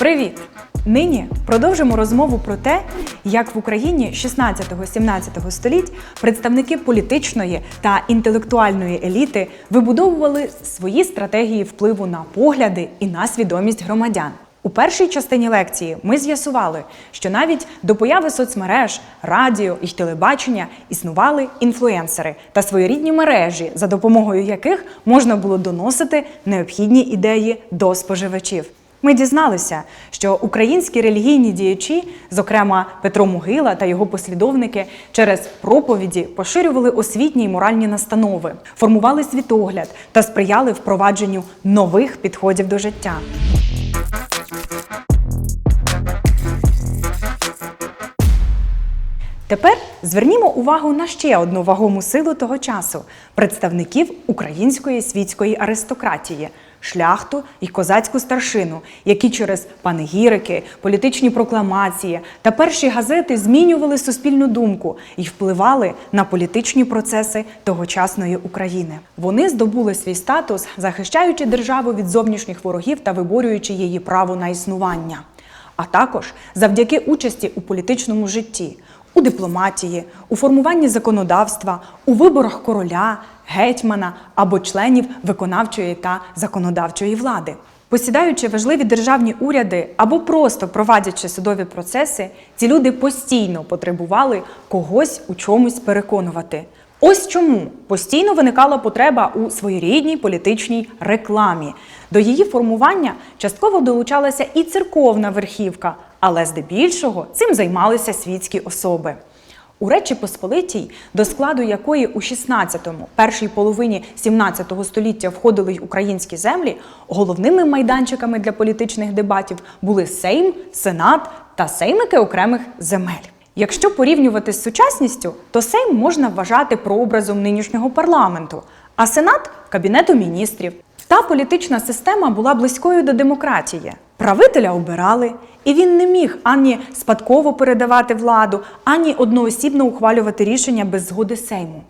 Привіт! Нині продовжимо розмову про те, як в Україні 16-17 століть представники політичної та інтелектуальної еліти вибудовували свої стратегії впливу на погляди і на свідомість громадян. У першій частині лекції ми з'ясували, що навіть до появи соцмереж, радіо і телебачення існували інфлюенсери та своєрідні мережі, за допомогою яких можна було доносити необхідні ідеї до споживачів. Ми дізналися, що українські релігійні діячі, зокрема Петро Могила та його послідовники, через проповіді поширювали освітні й моральні настанови, формували світогляд та сприяли впровадженню нових підходів до життя. Тепер звернімо увагу на ще одну вагому силу того часу представників української світської аристократії. Шляхту і козацьку старшину, які через панегірики, політичні прокламації та перші газети змінювали суспільну думку і впливали на політичні процеси тогочасної України. Вони здобули свій статус, захищаючи державу від зовнішніх ворогів та виборюючи її право на існування а також завдяки участі у політичному житті, у дипломатії, у формуванні законодавства, у виборах короля, гетьмана або членів виконавчої та законодавчої влади. Посідаючи важливі державні уряди або просто проводячи судові процеси, ці люди постійно потребували когось у чомусь переконувати. Ось чому постійно виникала потреба у своєрідній політичній рекламі. До її формування частково долучалася і церковна верхівка, але здебільшого цим займалися світські особи. У Речі Посполитій, до складу якої у 16-му, першій половині 17-го століття входили й українські землі, головними майданчиками для політичних дебатів були Сейм, Сенат та сеймики окремих земель. Якщо порівнювати з сучасністю, то Сейм можна вважати прообразом нинішнього парламенту, а Сенат кабінету міністрів. Та політична система була близькою до демократії. Правителя обирали, і він не міг ані спадково передавати владу, ані одноосібно ухвалювати рішення без згоди Сейму.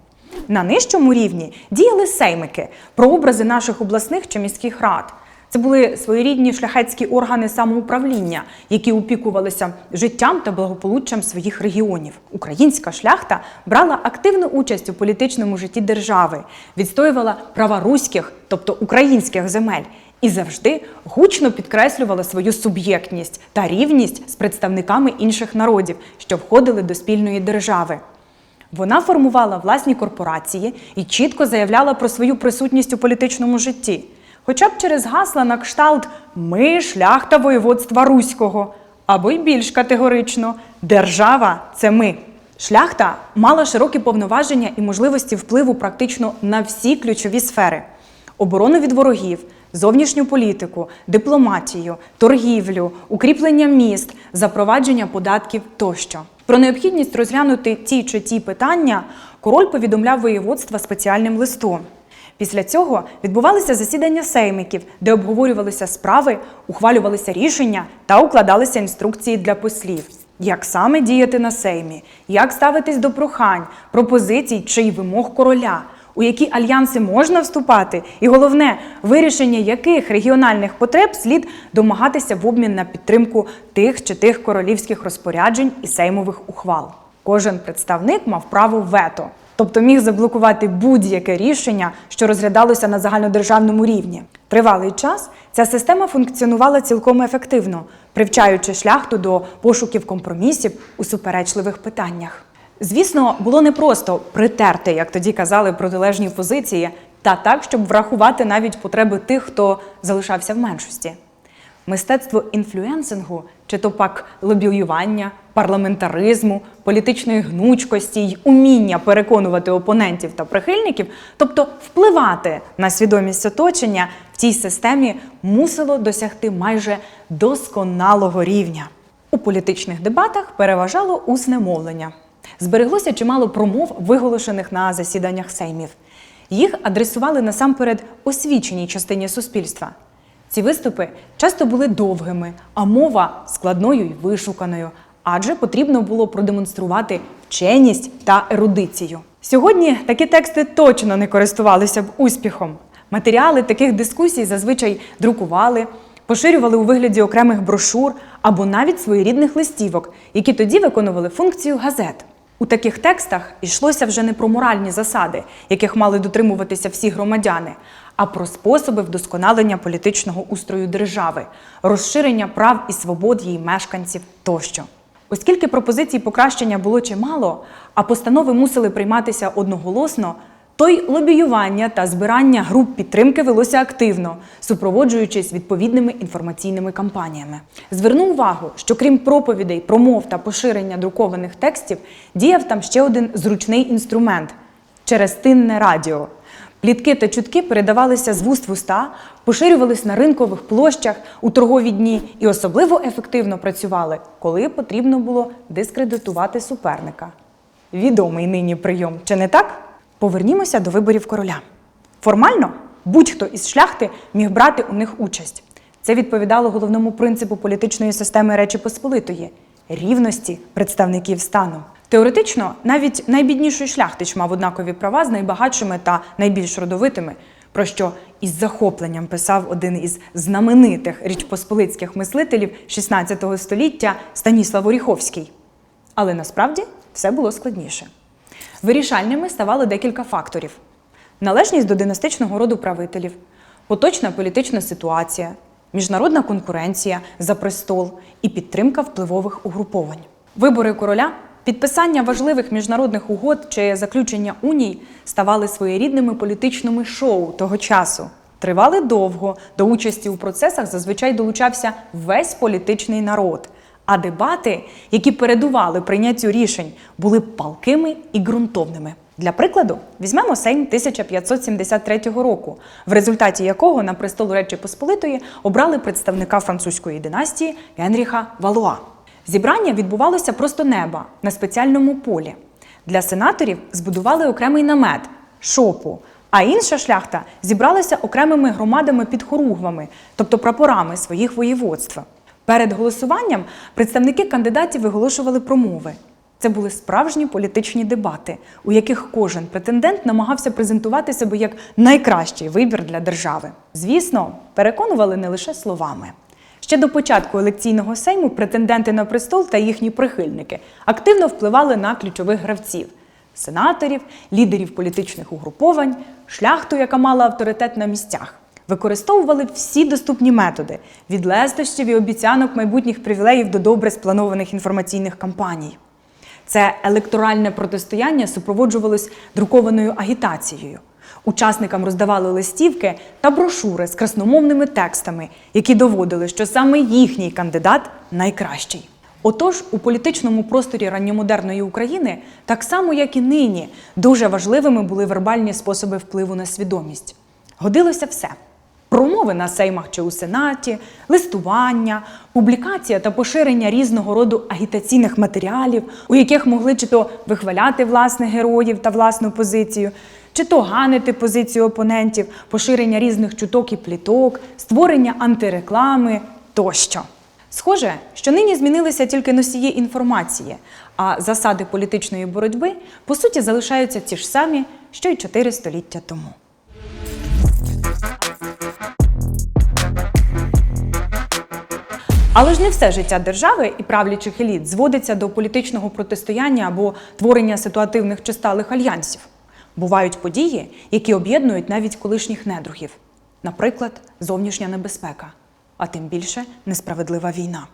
На нижчому рівні діяли сеймики, прообрази наших обласних чи міських рад. Це були своєрідні шляхетські органи самоуправління, які опікувалися життям та благополуччям своїх регіонів. Українська шляхта брала активну участь у політичному житті держави, відстоювала права руських, тобто українських земель, і завжди гучно підкреслювала свою суб'єктність та рівність з представниками інших народів, що входили до спільної держави. Вона формувала власні корпорації і чітко заявляла про свою присутність у політичному житті хоча б через гасла на кшталт Ми шляхта воєводства Руського або й більш категорично Держава це ми. Шляхта мала широкі повноваження і можливості впливу практично на всі ключові сфери: оборону від ворогів, зовнішню політику, дипломатію, торгівлю, укріплення міст, запровадження податків тощо. Про необхідність розглянути ті чи ті питання король повідомляв воєводства спеціальним листом. Після цього відбувалися засідання сеймиків, де обговорювалися справи, ухвалювалися рішення та укладалися інструкції для послів. Як саме діяти на сеймі, як ставитись до прохань, пропозицій чи й вимог короля, у які альянси можна вступати, і головне, вирішення яких регіональних потреб слід домагатися в обмін на підтримку тих чи тих королівських розпоряджень і сеймових ухвал. Кожен представник мав право вето тобто міг заблокувати будь-яке рішення, що розглядалося на загальнодержавному рівні. Тривалий час ця система функціонувала цілком ефективно, привчаючи шляхту до пошуків компромісів у суперечливих питаннях. Звісно, було непросто притерти, як тоді казали, протилежні позиції, та так, щоб врахувати навіть потреби тих, хто залишався в меншості. Мистецтво інфлюенсингу, чи то пак лобіювання, парламентаризму, політичної гнучкості й уміння переконувати опонентів та прихильників, тобто впливати на свідомість оточення в цій системі мусило досягти майже досконалого рівня. У політичних дебатах переважало усне мовлення. Збереглося чимало промов, виголошених на засіданнях сеймів. Їх адресували насамперед освіченій частині суспільства. Ці виступи часто були довгими, а мова складною й вишуканою, адже потрібно було продемонструвати вченість та ерудицію. Сьогодні такі тексти точно не користувалися б успіхом. Матеріали таких дискусій зазвичай друкували, поширювали у вигляді окремих брошур або навіть своєрідних листівок, які тоді виконували функцію газет. У таких текстах йшлося вже не про моральні засади, яких мали дотримуватися всі громадяни, а про способи вдосконалення політичного устрою держави, розширення прав і свобод її мешканців тощо. Оскільки пропозицій покращення було чимало, а постанови мусили прийматися одноголосно, то й лобіювання та збирання груп підтримки велося активно, супроводжуючись відповідними інформаційними кампаніями. Зверну увагу, що крім проповідей, промов та поширення друкованих текстів, діяв там ще один зручний інструмент через тинне радіо. Плітки та чутки передавалися з вуст в уста, поширювались на ринкових площах у торгові дні і особливо ефективно працювали, коли потрібно було дискредитувати суперника. Відомий нині прийом, чи не так? Повернімося до виборів короля. Формально будь-хто із шляхти міг брати у них участь. Це відповідало головному принципу політичної системи Речі Посполитої рівності представників стану. Теоретично, навіть найбідніший шляхтич мав однакові права з найбагатшими та найбільш родовитими, про що із захопленням писав один із знаменитих річпосполитських мислителів XVI століття Станіслав Оріховський. Але насправді все було складніше. Вирішальними ставало декілька факторів: належність до династичного роду правителів, поточна політична ситуація, міжнародна конкуренція за престол і підтримка впливових угруповань. Вибори короля, підписання важливих міжнародних угод чи заключення уній ставали своєрідними політичними шоу того часу. Тривали довго, до участі у процесах зазвичай долучався весь політичний народ. А дебати, які передували прийняттю рішень, були палкими і ґрунтовними. Для прикладу, візьмемо Сейм 1573 року, в результаті якого на престол Речі Посполитої обрали представника французької династії Генріха Валуа. Зібрання відбувалося просто неба на спеціальному полі. Для сенаторів збудували окремий намет шопу, а інша шляхта зібралася окремими громадами під хоругвами, тобто прапорами своїх воєводств. Перед голосуванням представники кандидатів виголошували промови. Це були справжні політичні дебати, у яких кожен претендент намагався презентувати себе як найкращий вибір для держави. Звісно, переконували не лише словами. Ще до початку елекційного сейму претенденти на престол та їхні прихильники активно впливали на ключових гравців сенаторів, лідерів політичних угруповань, шляхту, яка мала авторитет на місцях. Використовували всі доступні методи від лестощів і обіцянок майбутніх привілеїв до добре спланованих інформаційних кампаній. Це електоральне протистояння супроводжувалось друкованою агітацією. Учасникам роздавали листівки та брошури з красномовними текстами, які доводили, що саме їхній кандидат найкращий. Отож, у політичному просторі ранньомодерної України, так само як і нині, дуже важливими були вербальні способи впливу на свідомість. Годилося все. Промови на сеймах чи у сенаті, листування, публікація та поширення різного роду агітаційних матеріалів, у яких могли чи то вихваляти власних героїв та власну позицію, чи то ганити позицію опонентів, поширення різних чуток і пліток, створення антиреклами тощо. Схоже, що нині змінилися тільки носії інформації, а засади політичної боротьби по суті залишаються ті ж самі, що й чотири століття тому. Але ж не все життя держави і правлячих еліт зводиться до політичного протистояння або творення ситуативних чи сталих альянсів. Бувають події, які об'єднують навіть колишніх недругів, наприклад, зовнішня небезпека, а тим більше несправедлива війна.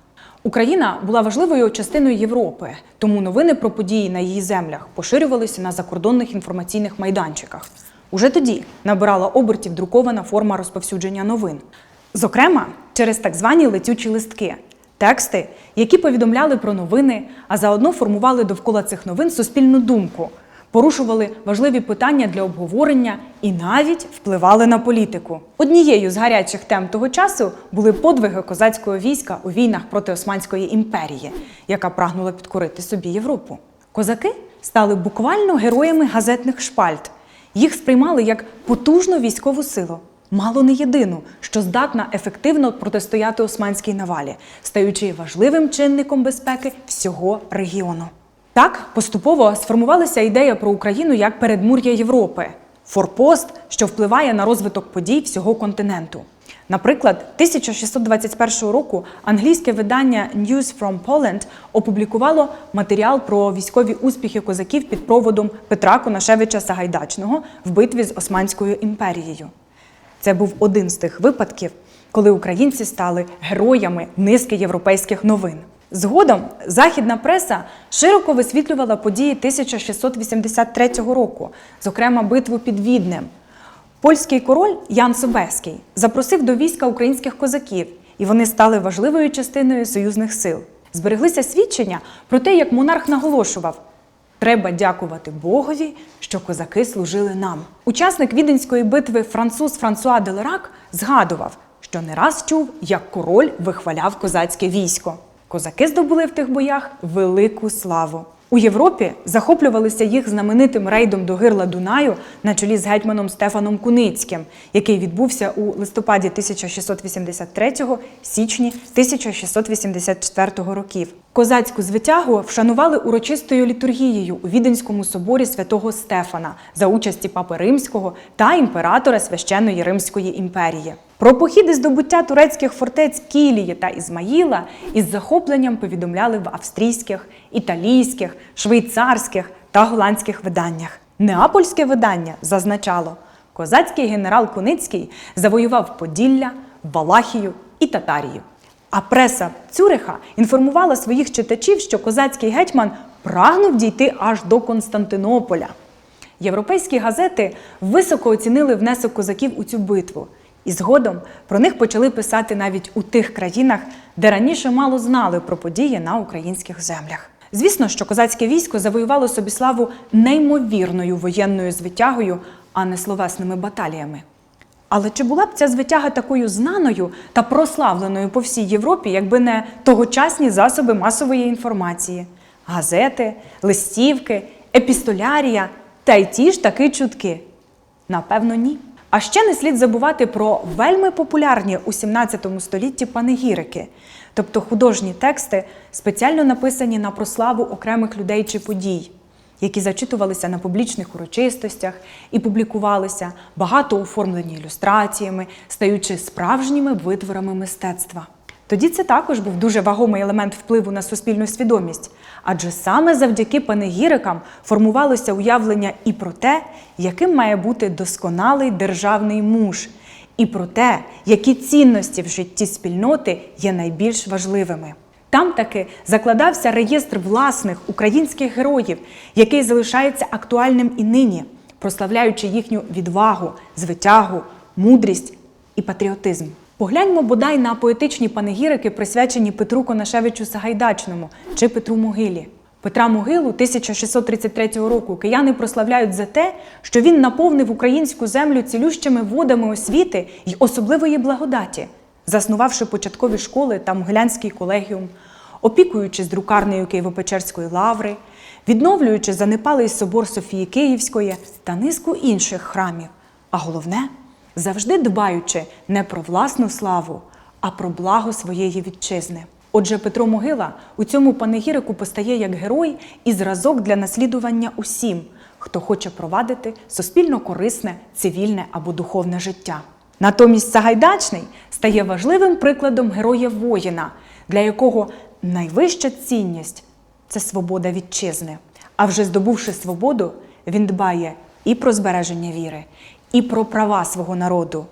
Україна була важливою частиною Європи, тому новини про події на її землях поширювалися на закордонних інформаційних майданчиках. Уже тоді набирала обертів друкована форма розповсюдження новин. Зокрема, через так звані летючі листки, тексти, які повідомляли про новини, а заодно формували довкола цих новин суспільну думку, порушували важливі питання для обговорення і навіть впливали на політику. Однією з гарячих тем того часу були подвиги козацького війська у війнах проти Османської імперії, яка прагнула підкорити собі Європу. Козаки стали буквально героями газетних шпальт. Їх сприймали як потужну військову силу, мало не єдину, що здатна ефективно протистояти османській навалі, стаючи важливим чинником безпеки всього регіону. Так поступово сформувалася ідея про Україну як передмур'я Європи, форпост, що впливає на розвиток подій всього континенту. Наприклад, 1621 року англійське видання News from Poland опублікувало матеріал про військові успіхи козаків під проводом Петра Конашевича Сагайдачного в битві з Османською імперією. Це був один з тих випадків, коли українці стали героями низки європейських новин. Згодом західна преса широко висвітлювала події 1683 року, зокрема битву під Віднем. Польський король Ян Собеський запросив до війська українських козаків, і вони стали важливою частиною союзних сил. Збереглися свідчення про те, як монарх наголошував: Треба дякувати Богові, що козаки служили нам. Учасник віденської битви француз Франсуа Делерак згадував, що не раз чув, як король вихваляв козацьке військо. Козаки здобули в тих боях велику славу. У Європі захоплювалися їх знаменитим рейдом до гирла Дунаю на чолі з гетьманом Стефаном Куницьким, який відбувся у листопаді 1683 січні 1684 років. Козацьку звитягу вшанували урочистою літургією у Віденському соборі святого Стефана за участі папи Римського та імператора священної Римської імперії. Про похід і здобуття турецьких фортець Кілії та Ізмаїла із захопленням повідомляли в австрійських, італійських, швейцарських та голландських виданнях. Неапольське видання зазначало, козацький генерал Куницький завоював Поділля, Валахію і Татарію. А преса Цюриха інформувала своїх читачів, що козацький гетьман прагнув дійти аж до Константинополя. Європейські газети високо оцінили внесок козаків у цю битву, і згодом про них почали писати навіть у тих країнах, де раніше мало знали про події на українських землях. Звісно, що козацьке військо завоювало собі славу неймовірною воєнною звитягою, а не словесними баталіями. Але чи була б ця звитяга такою знаною та прославленою по всій Європі, якби не тогочасні засоби масової інформації, газети, листівки, епістолярія та й ті ж таки чутки? Напевно, ні. А ще не слід забувати про вельми популярні у 17 столітті панегірики, тобто художні тексти, спеціально написані на прославу окремих людей чи подій які зачитувалися на публічних урочистостях і публікувалися, багато оформлені ілюстраціями, стаючи справжніми витворами мистецтва. Тоді це також був дуже вагомий елемент впливу на суспільну свідомість, адже саме завдяки панегірикам формувалося уявлення і про те, яким має бути досконалий державний муж, і про те, які цінності в житті спільноти є найбільш важливими. Там таки закладався реєстр власних українських героїв, який залишається актуальним і нині, прославляючи їхню відвагу, звитягу, мудрість і патріотизм. Погляньмо бодай на поетичні панегірики, присвячені Петру Конашевичу Сагайдачному чи Петру Могилі. Петра Могилу 1633 року кияни прославляють за те, що він наповнив українську землю цілющими водами освіти й особливої благодаті заснувавши початкові школи та Могилянський колегіум, опікуючись друкарнею Києво-Печерської лаври, відновлюючи занепалий собор Софії Київської та низку інших храмів. А головне, завжди дбаючи не про власну славу, а про благо своєї вітчизни. Отже, Петро Могила у цьому панегірику постає як герой і зразок для наслідування усім, хто хоче провадити суспільно корисне, цивільне або духовне життя. Натомість Сагайдачний стає важливим прикладом героя воїна, для якого найвища цінність це свобода вітчизни. А вже здобувши свободу, він дбає і про збереження віри, і про права свого народу,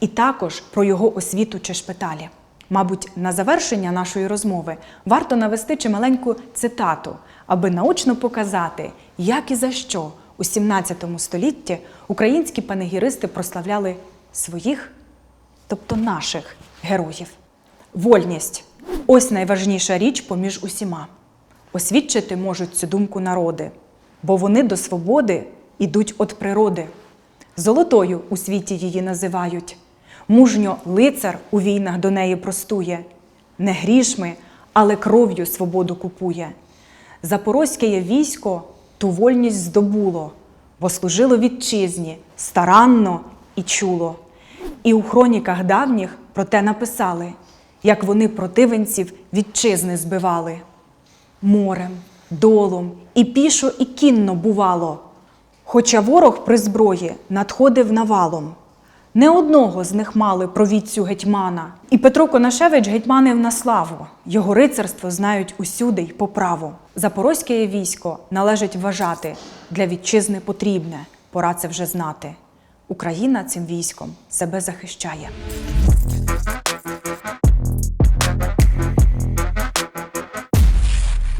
і також про його освіту чи шпиталі. Мабуть, на завершення нашої розмови варто навести чималеньку цитату, аби наочно показати, як і за що у 17 столітті українські панегіристи прославляли своїх, тобто наших героїв. Вольність ось найважніша річ поміж усіма. Освідчити можуть цю думку народи, бо вони до свободи ідуть від природи. Золотою у світі її називають. Мужньо лицар у війнах до неї простує, не грішми, але кров'ю свободу купує. Запорозьке військо ту вольність здобуло, бо служило вітчизні старанно і чуло. І у хроніках давніх про те написали, як вони противенців вітчизни збивали. Морем, долом і пішо, і кінно бувало, хоча ворог при зброї надходив навалом. Не одного з них мали провідцю гетьмана. І Петро Конашевич гетьманив на славу. Його рицарство знають усюди й по праву. Запорозьке військо належить вважати для вітчизни потрібне. Пора це вже знати. Україна цим військом себе захищає.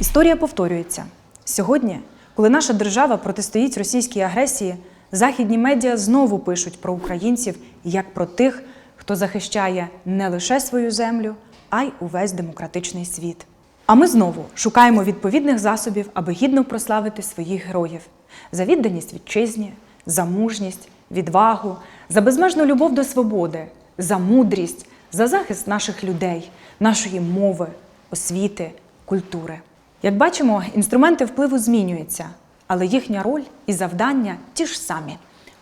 Історія повторюється. Сьогодні, коли наша держава протистоїть російській агресії, західні медіа знову пишуть про українців як про тих, хто захищає не лише свою землю, а й увесь демократичний світ. А ми знову шукаємо відповідних засобів, аби гідно прославити своїх героїв за відданість вітчизні, за мужність, відвагу, за безмежну любов до свободи, за мудрість, за захист наших людей, нашої мови, освіти, культури. Як бачимо, інструменти впливу змінюються, але їхня роль і завдання ті ж самі: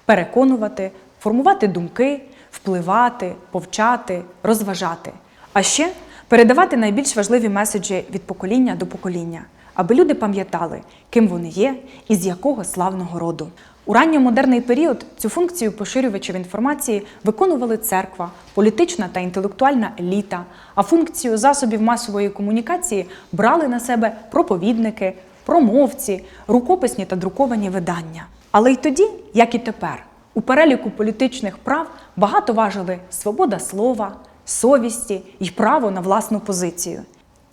переконувати, формувати думки, впливати, повчати, розважати. А ще передавати найбільш важливі меседжі від покоління до покоління, аби люди пам'ятали, ким вони є і з якого славного роду. У ранньомодерний період цю функцію поширювачів інформації виконували церква, політична та інтелектуальна еліта, а функцію засобів масової комунікації брали на себе проповідники, промовці, рукописні та друковані видання. Але й тоді, як і тепер, у переліку політичних прав багато важили свобода слова, совісті і право на власну позицію.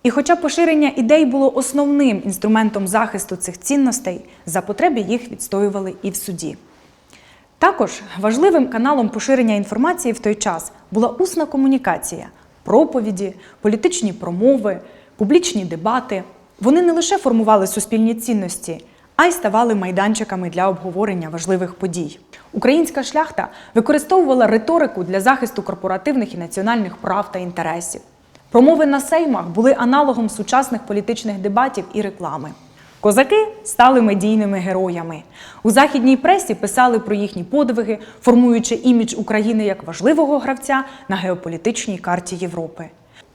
І хоча поширення ідей було основним інструментом захисту цих цінностей, за потреби їх відстоювали і в суді. Також важливим каналом поширення інформації в той час була усна комунікація, проповіді, політичні промови, публічні дебати. Вони не лише формували суспільні цінності, а й ставали майданчиками для обговорення важливих подій. Українська шляхта використовувала риторику для захисту корпоративних і національних прав та інтересів. Промови на сеймах були аналогом сучасних політичних дебатів і реклами. Козаки стали медійними героями. У західній пресі писали про їхні подвиги, формуючи імідж України як важливого гравця на геополітичній карті Європи.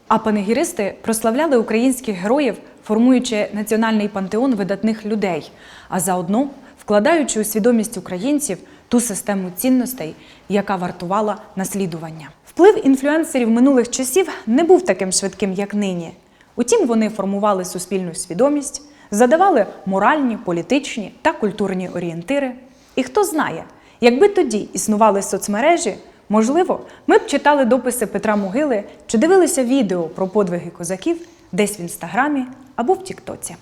А панегіристи прославляли українських героїв, формуючи національний пантеон видатних людей, а заодно вкладаючи у свідомість українців ту систему цінностей, яка вартувала наслідування. Вплив інфлюенсерів минулих часів не був таким швидким, як нині. Утім, вони формували суспільну свідомість, задавали моральні, політичні та культурні орієнтири. І хто знає, якби тоді існували соцмережі, можливо, ми б читали дописи Петра Могили чи дивилися відео про подвиги козаків десь в інстаграмі або в Тіктоці.